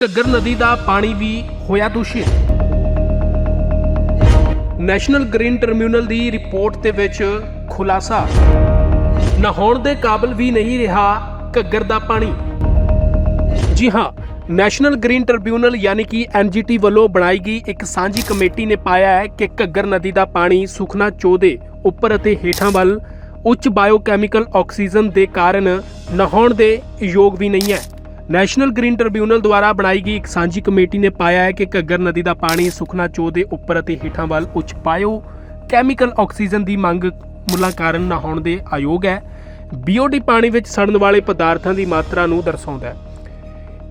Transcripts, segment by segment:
ਘੱਗਰ ਨਦੀ ਦਾ ਪਾਣੀ ਵੀ ਹੋਇਆ ਦੂਸ਼ਿਤ। ਨੈਸ਼ਨਲ ਗ੍ਰੀਨ ਟ੍ਰਿਬਿਊਨਲ ਦੀ ਰਿਪੋਰਟ ਦੇ ਵਿੱਚ ਖੁਲਾਸਾ। ਨਹਾਉਣ ਦੇ ਕਾਬਿਲ ਵੀ ਨਹੀਂ ਰਿਹਾ ਘੱਗਰ ਦਾ ਪਾਣੀ। ਜੀ ਹਾਂ, ਨੈਸ਼ਨਲ ਗ੍ਰੀਨ ਟ੍ਰਿਬਿਊਨਲ ਯਾਨੀ ਕਿ ਐਨਜੀਟੀ ਵੱਲੋਂ ਬਣਾਈ ਗਈ ਇੱਕ ਸਾਂਝੀ ਕਮੇਟੀ ਨੇ ਪਾਇਆ ਹੈ ਕਿ ਘੱਗਰ ਨਦੀ ਦਾ ਪਾਣੀ ਸੁਖਨਾ ਚੋਅ ਦੇ ਉੱਪਰ ਅਤੇ ਹੇਠਾਂ ਵੱਲ ਉੱਚ ਬਾਇਓਕੈਮੀਕਲ ਆਕਸੀਜਨ ਦੇ ਕਾਰਨ ਨਹਾਉਣ ਦੇ ਯੋਗ ਵੀ ਨਹੀਂ ਹੈ। ਨੈਸ਼ਨਲ ਗ੍ਰੀਨ ਟ੍ਰਿਬਿਊਨਲ ਦੁਆਰਾ ਬਣਾਈ ਗਈ ਇੱਕ ਸਾਂਝੀ ਕਮੇਟੀ ਨੇ ਪਾਇਆ ਹੈ ਕਿ ਘੱਗਰ ਨਦੀ ਦਾ ਪਾਣੀ ਸੁਖਨਾ ਚੋ ਦੇ ਉੱਪਰ ਅਤੇ ਹੇਠਾਂ ਵੱਲ ਉੱਚ ਬਾਇਓ ਕੈਮੀਕਲ ਆਕਸੀਜਨ ਦੀ ਮੰਗ ਮੁੱਲਾਂ ਕਾਰਨ ਹੋਣ ਦੇ ਆਯੋਗ ਹੈ। ਬੀਓਡੀ ਪਾਣੀ ਵਿੱਚ ਸੜਨ ਵਾਲੇ ਪਦਾਰਥਾਂ ਦੀ ਮਾਤਰਾ ਨੂੰ ਦਰਸਾਉਂਦਾ ਹੈ।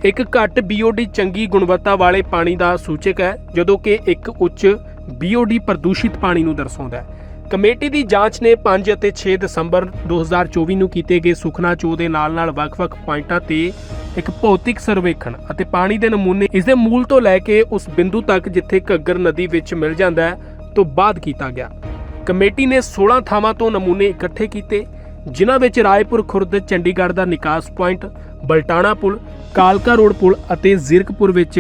ਇੱਕ ਘੱਟ ਬੀਓਡੀ ਚੰਗੀ ਗੁਣਵੱਤਾ ਵਾਲੇ ਪਾਣੀ ਦਾ ਸੂਚਕ ਹੈ, ਜਦੋਂ ਕਿ ਇੱਕ ਉੱਚ ਬੀਓਡੀ ਪ੍ਰਦੂਸ਼ਿਤ ਪਾਣੀ ਨੂੰ ਦਰਸਾਉਂਦਾ ਹੈ। ਕਮੇਟੀ ਦੀ ਜਾਂਚ ਨੇ 5 ਅਤੇ 6 ਦਸੰਬਰ 2024 ਨੂੰ ਕੀਤੇ ਗਏ ਸੁਖਨਾ ਚੋ ਦੇ ਨਾਲ-ਨਾਲ ਵੱਖ-ਵੱਖ ਪੁਆਇੰਟਾਂ ਤੇ ਇੱਕ ਭੌਤਿਕ ਸਰਵੇਖਣ ਅਤੇ ਪਾਣੀ ਦੇ ਨਮੂਨੇ ਇਸ ਦੇ ਮੂਲ ਤੋਂ ਲੈ ਕੇ ਉਸ ਬਿੰਦੂ ਤੱਕ ਜਿੱਥੇ ਘੱਗਰ ਨਦੀ ਵਿੱਚ ਮਿਲ ਜਾਂਦਾ ਹੈ ਤੋਂ ਬਾਅਦ ਕੀਤਾ ਗਿਆ। ਕਮੇਟੀ ਨੇ 16 ਥਾਵਾਂ ਤੋਂ ਨਮੂਨੇ ਇਕੱਠੇ ਕੀਤੇ, ਜਿਨ੍ਹਾਂ ਵਿੱਚ ਰਾਏਪੁਰ ਖੁਰਦ, ਚੰਡੀਗੜ੍ਹ ਦਾ ਨਿਕਾਸ ਪੁਆਇੰਟ, ਬਲਟਾਣਾ ਪੁਲ, ਕਾਲਕਾ ਰੋਡ ਪੁਲ ਅਤੇ ਜ਼ਿਰਕਪੁਰ ਵਿੱਚ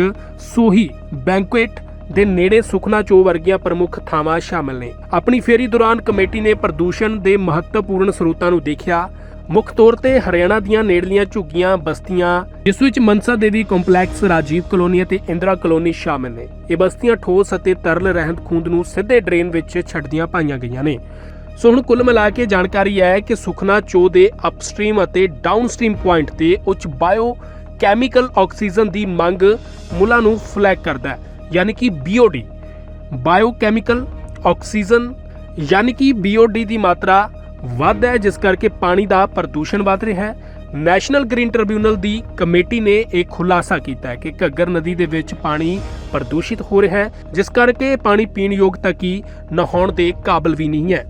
ਸੋਹੀ ਬੈਂਕੁਏਟ ਦੇ ਨੇੜੇ ਸੁਖਨਾ ਚੋ ਵਰਗੀਆਂ ਪ੍ਰਮੁੱਖ ਥਾਵਾਂ ਸ਼ਾਮਲ ਨੇ। ਆਪਣੀ ਫੇਰੀ ਦੌਰਾਨ ਕਮੇਟੀ ਨੇ ਪ੍ਰਦੂਸ਼ਣ ਦੇ ਮਹੱਤਵਪੂਰਨ ਸਰੋਤਾਂ ਨੂੰ ਦੇਖਿਆ ਮੁੱਖ ਤੌਰ ਤੇ ਹਰਿਆਣਾ ਦੀਆਂ ਨੇੜਲੀਆਂ ਝੁੱਗੀਆਂ, ਬਸਤੀਆਂ, ਜਿਸ ਵਿੱਚ ਮਨਸਾ ਦੇਵੀ ਕੰਪਲੈਕਸ, ਰਾਜੀਵ ਕਲੋਨੀ ਅਤੇ ਇੰਦਰਾ ਕਲੋਨੀ ਸ਼ਾਮਿਲ ਨੇ। ਇਹ ਬਸਤੀਆਂ ਠੋਸ ਅਤੇ ਤਰਲ ਰਹਿੰਦ ਖੂੰਦ ਨੂੰ ਸਿੱਧੇ ਡਰੇਨ ਵਿੱਚ ਛੱਡਦੀਆਂ ਪਾਈਆਂ ਗਈਆਂ ਨੇ। ਸੋ ਹੁਣ ਕੁੱਲ ਮਿਲਾ ਕੇ ਜਾਣਕਾਰੀ ਹੈ ਕਿ ਸੁਖਨਾ ਚੋ ਦੇ ਅਪਸਟ੍ਰੀਮ ਅਤੇ ਡਾਊਨਸਟ੍ਰੀਮ ਪੁਆਇੰਟ ਤੇ ਉੱਚ ਬਾਇਓ ਕੈਮੀਕਲ ਆਕਸੀਜਨ ਦੀ ਮੰਗ ਮੁੱਲਾਂ ਨੂੰ ਫਲੈਗ ਕਰਦਾ ਹੈ, ਯਾਨੀ ਕਿ BOD ਬਾਇਓਕੈਮੀਕਲ ਆਕਸੀਜਨ ਯਾਨੀ ਕਿ BOD ਦੀ ਮਾਤਰਾ ਵੱਧ ਹੈ, ਜਿਸ ਕਰਕੇ ਪਾਣੀ ਦਾ ਪ੍ਰਦੂਸ਼ਣ ਵੱਧ ਰਿਹਾ ਹੈ। ਨੈਸ਼ਨਲ ਗ੍ਰੀਨ ਟ੍ਰਿਬਿਊਨਲ ਦੀ ਕਮੇਟੀ ਨੇ ਇਹ ਖੁਲਾਸਾ ਕੀਤਾ ਹੈ ਕਿ ਘੱਗਰ ਨਦੀ ਦੇ ਵਿੱਚ ਪਾਣੀ ਪ੍ਰਦੂਸ਼ਿਤ ਹੋ ਰਿਹਾ ਹੈ, ਜਿਸ ਕਰਕੇ ਪਾਣੀ ਪੀਣ ਯੋਗ ਤੱਕ ਹੀ ਨਹਾਉਣ ਦੇ ਕਾਬਲ ਵੀ ਨਹੀਂ ਹੈ।